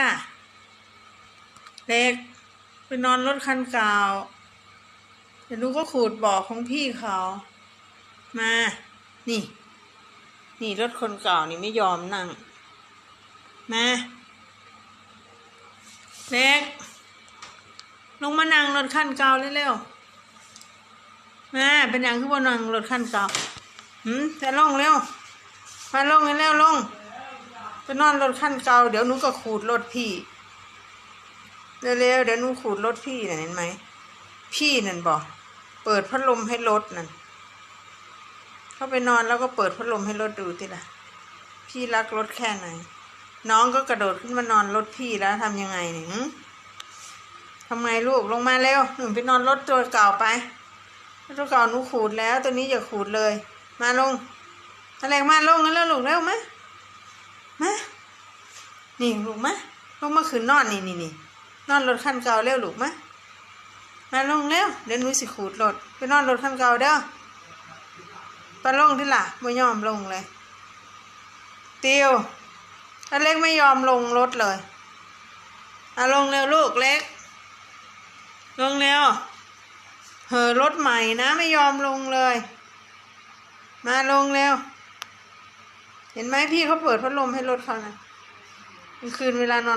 จ้ะเล็กไปนอนรถคันเก่าเดี๋ยวหนูก็ขูดบ่อของพี่เขา มา นี่ นี่รถคนเก่านี่ไม่ยอมนั่ง มาเล็ก ลงมานั่งรถคันเก่าเร็วๆมาเป็นอย่างคือว่านั่งรถคันเก่าหืมแต่ลงเร็วมาลงเร็วลง ไปนอนรถคันเก่าเดี๋ยวหนูก็ขูดรถพี่เร็วๆเดี๋ยวหนูขูดรถพี่น่ะเห็นไหมพี่นั่นบอกเปิดพัดลมให้รถนั่นเข้าไปนอนแล้วก็เปิดพัดลมให้รถดูทีละพี่รักรถแค่ไหน น้องก็กระโดดขึ้นมานอนรถพี่แล้วทำยังไงเนี่ยทำไงลูกลงมาเร็วหนูไปนอนรถตัวเก่าไปตัวเก่าหนูขูดแล้วตัวนี้อย่าขูดเลย มาลงอะไรมาลงกันแล้วลูกเร็วไหม มานี่ลูกมะลงมาคืนนอนนี่นี่นี่นอนรถคันเก่าเร็วลูกมะมาลงเร็วเดี๋ยวหนูสิขูดรถไปนอนรถคันเก่าเด้อปลาลงที่ล่ะไม่ยอมลงเลยติวถ้าเล็กไม่ยอมลงรถเลยอะลงเร็วลูกเล็ก ลงเร็วเหอรถใหม่นะไม่ยอมลงเลย มาลงเร็ว เห็นไหมพี่เขาเปิดพัดลมให้รถเขานะกลางคืนเวลานอน